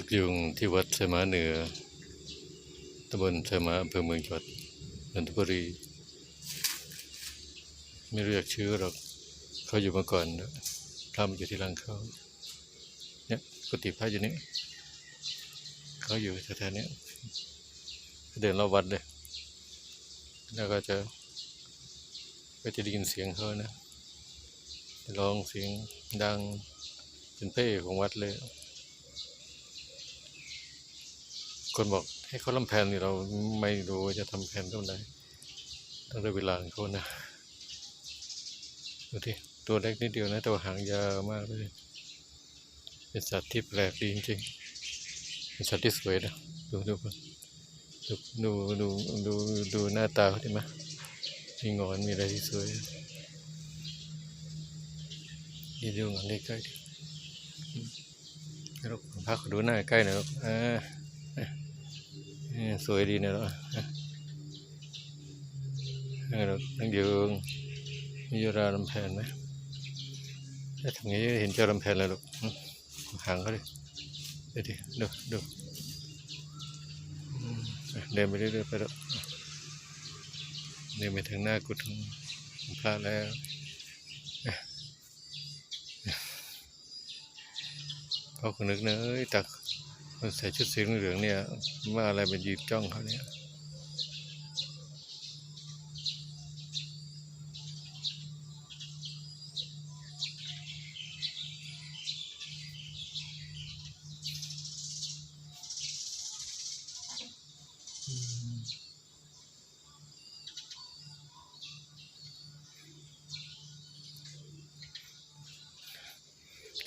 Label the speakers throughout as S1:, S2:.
S1: นักยุงที่วัดเสมาเหนือตำบลเสมาอำเภอเมืองจังหวัดนนทบุรี ไม่เรียกชื่อหรอกเขาอยู่มาก่อนนะพระมาอยู่ที่หลังเขาเนี่ยกุฏิพระอยู่นี่เขาอยู่แถวๆนี้เดินรอบวัดเลยแล้วก็จะก็จะได้ยินเสียงเขานะร้องเสียงดังเป็นเพ่ของวัดเลย คนบอกให้เขาลำแพนนี่เราไม่รู้จะทำแผนเท่าไหร่ต้องได้เวลาของเขานะดูที่ตัวเล็กนิดเดียวนะแต่ว่าหางยาวมากเลย เป็นสัตว์ที่แปลกดีจริงๆเป็นสัตว์ที่สวยนะดูดูดูดูดูดูดูหน้าตาเขาดิมะมีงอนมีอะไรที่สวยดีดูงอนใกล้ๆดิอืมลูกพักดูหน้าใกล้หน่อยอ่า สวยดีนะเนาะเออเราตั้งยืงมีเวลาลำแพนไหมถ้าทำงี้เห็นเจ้าลำแพนแล้วลูกหางเขาดิเดี๋ยวดิดูดูเดินไปเรื่อยๆไปแล้วเดินไปถึงหน้ากุฏิพระแล้วอะพ่อคนนึกนะเอ้ยตักค นใส่ชุดสีเหลืองๆเนี่ยว่าอะไรมันยืนจ้องเขาเนี่ย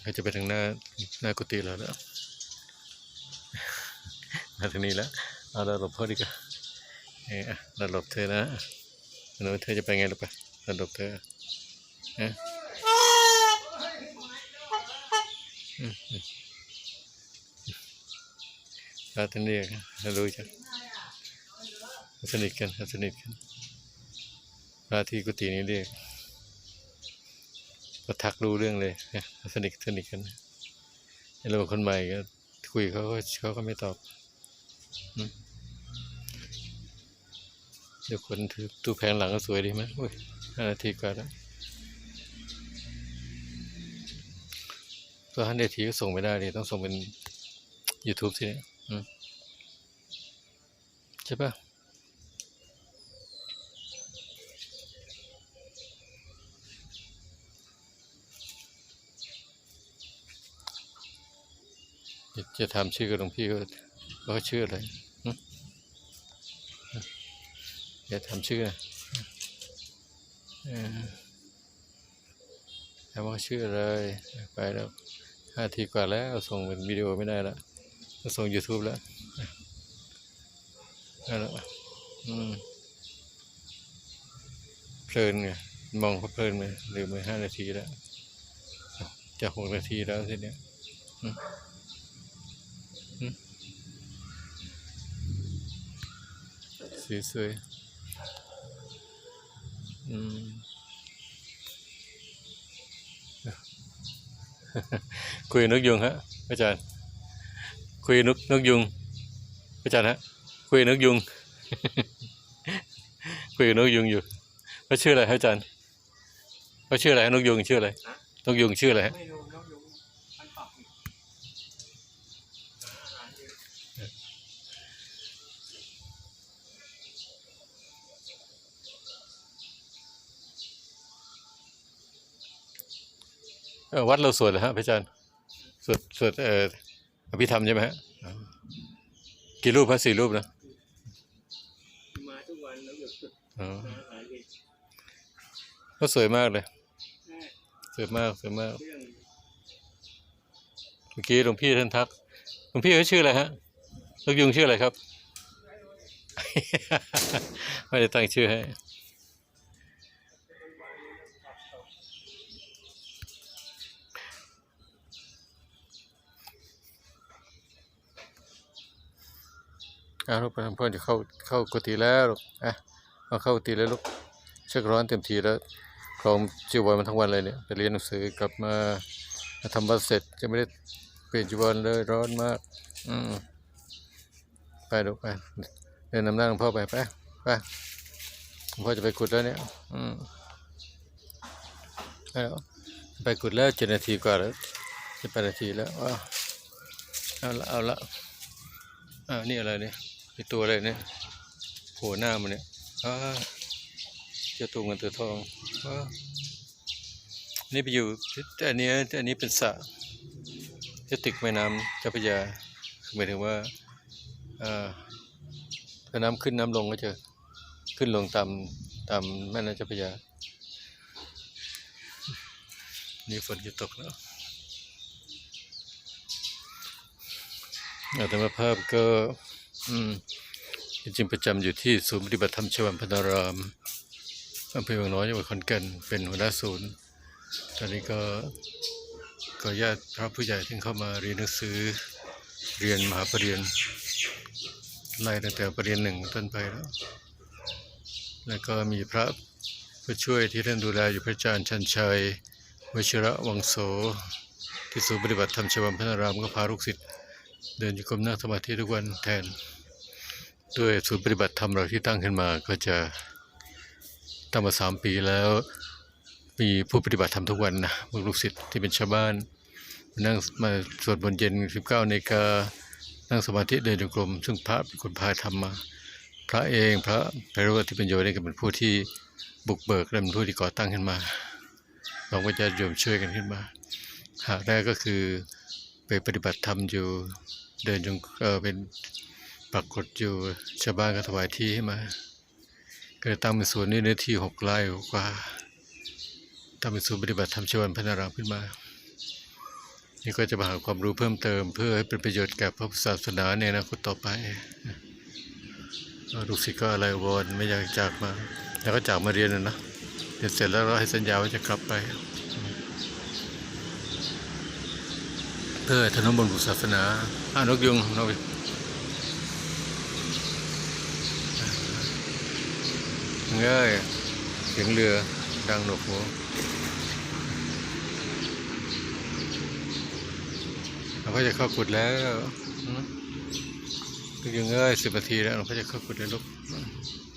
S1: เขาจะไปถึงหน้าหน้ากุฏิแล้วแล้ว มาทางนี้แล้วเอาเราหลบพ่อดีกว่าเออเราหลบเธอนะหนูเธอจะไปไงลูกไปเราหลบเธอฮะอืมอืมเราทนเรียกเรารู้จักสนิทกันสนิทกันพระที่กุฏินี้เรียกก็ทักรู้เรื่องเลยสนิทสนิทกันไอ้เราคนใหม่ก็คุยเขาก็เขาก็ไม่ตอบ เดี๋ยวคนถือตู้แผงหลังก็สวยดีไหมอุ้ยห้านาทีกว่าแล้วตัวห้านาทีก็ส่งไม่ได้ดิต้องส่งเป็น YouTube สิเนี่ยใช่ปะจะจะถามชื่อกับหลวงพี่ก็ ว่าเขาชื่ออะไรหึอย่าถามชื่อนะเออถามว่าเขาชื่ออะไรไปแล้วห้าทีกว่าแล้วส่งเป็นวิดีโอไม่ได้แล้วส่ง YouTube แล้วนั่นแหละเพลินไงมองเขาเพลินไปลืมไปห้านาทีแล้วจะหกนาทีแล้วทีเนี้ย สวยอืมคุยนกยุงฮะอาจารย์ คุยนกนกยุงอาจารย์ฮะคุยนกยุง คุยนกยุงอยู่เขาชื่ออะไรฮะอาจารย์เขาชื่ออะไรนกยุงชื่ออะไรนกยุงชื่ออะไรฮะ
S2: ไม่รู้น้องยุงมันปรับอีกอาหารเยอะ
S1: เออ วัดเราสวดเหรอฮะพระอาจารย์สวดสวดเอ่ออภิธรรมใช่ไหมฮะกี่รูปพระสี่รูปนะ
S2: มาทุกวันแล้วหยุด
S1: อ๋อ
S2: มาอาหารเย็น
S1: ก็สวยมากเลยสวยมากสวยมากเมื่อกี้หลวงพี่ท่านทักหลวงพี่เขาชื่ออะไรฮะนกยุงชื่ออะไรครับ ไม่ได้ตั้งชื่อให้ อาลูกไปทำเพื่อนจะเข้าเข้ากุฏิแล้วลูกอะมาเข้ากุฏิแล้วลูกเชือกร้อนเต็มทีแล้วครองจีวรมาทั้งวันเลยเนี่ยไปเรียนหนังสือกลับมามาทำบัตรเสร็จจะไม่ได้เปลี่ยนจีวรเลยร้อนมาก อืมไปดูกไปเดินนำหน้าหลวงพ่อไปไปไปหลวงพ่อจะไปขุดแล้วเนี่ย อืมไปแล้วไปขุดแล้วเจ็ดนาทีกว่าแล้วจะแปดนาทีแล้วว้าวเอาละเอาละอ้าวนี่อะไรเนี่ย มีตัวอะไรเนี่ยโผล่หน้ามันเนี่ยเจ้าตัวเงินตัวทองว้านี่ไปอยู่อันนี้อันนี้เป็นสระจะติดแม่น้ำเจ้าพระยาหมายถึงว่าอ่าถ้าน้ำขึ้นน้ำลงก็จะขึ้นลงตามตามแม่น้ำเจ้าพระยานี่ฝนจะตกแล้วอาตมาภาพก็ อืมจริงประจำอยู่ที่ศูนย์ปฏิบัติธรรมชวันพนารามอำเภอวังน้อยจังหวัดขอนแก่นเป็นหัวหน้าศูนย์ ตอนนี้ก็ก็ญาติพระผู้ใหญ่ที่เข้ามาเรียนหนังสือเรียนมหาปรริญญาไล่ตั้งแต่ปรริญญาหนึ่งต้นไปแล้ว แล้วก็มีพระผู้ช่วยที่ท่านดูแลอยู่พระอาจารย์ชันชัยวชิระวังโส ที่ศูนย์ปฏิบัติธรรมชวันพนารามก็พาลูกศิษย์ เดินจงกรมนั่งสมาธิทุกวันแทน ด้วยศูนย์ปฏิบัติธรรมเราที่ตั้งขึ้นมาก็จะตั้งมาสามปีแล้วมีผู้ปฏิบัติธรรมทุกวันนะพวกลูกศิษย์ที่เป็นชาวบ้าน นั่งมาสวดมนเย็น 19นาฬิกานั่งสมาธิเดินจงกรมซึ่งพระเป็นคนพาทำมา พระเองพระไพโรธที่เป็นโยนี่ก็เป็นผู้ที่บุกเบิกและเป็นผู้ที่ก่อตั้งขึ้นมาเราก็จะโยมช่วยกันขึ้นมาหากแรกก็คือ ไปปฏิบัติธรรมอยู่ เดินจงเออเป็นปรากฏอยู่ชาวบ้านก็ถวายที่ให้มาก็ตั้งเป็นศูนย์นี่เนื้อที่หกไร่กว่าตั้งเป็นศูนย์ปฏิบัติธรรมชวันพนารามขึ้นมา นี่ก็จะมาหาความรู้เพิ่มเติม เพื่อให้เป็นประโยชน์แก่พระพุทธศาสนาในอนาคตต่อไปลูกศิษย์ก็อะไรวอนไม่อยากจากมา แล้วก็จากมาเรียนนะเรียนเสร็จแล้วเราให้สัญญาว่าจะกลับไป เพื่อถนนบนบุตรศาสนาอ่านกยุงนกง่ายเสียงเรือดังหนวกหูเราก็จะเข้ากุดแล้วอืมนกยุงเอ้ยสิบนาทีแล้วเราก็จะเข้ากุดแล้วลูกเข้ากุดแล้วลูก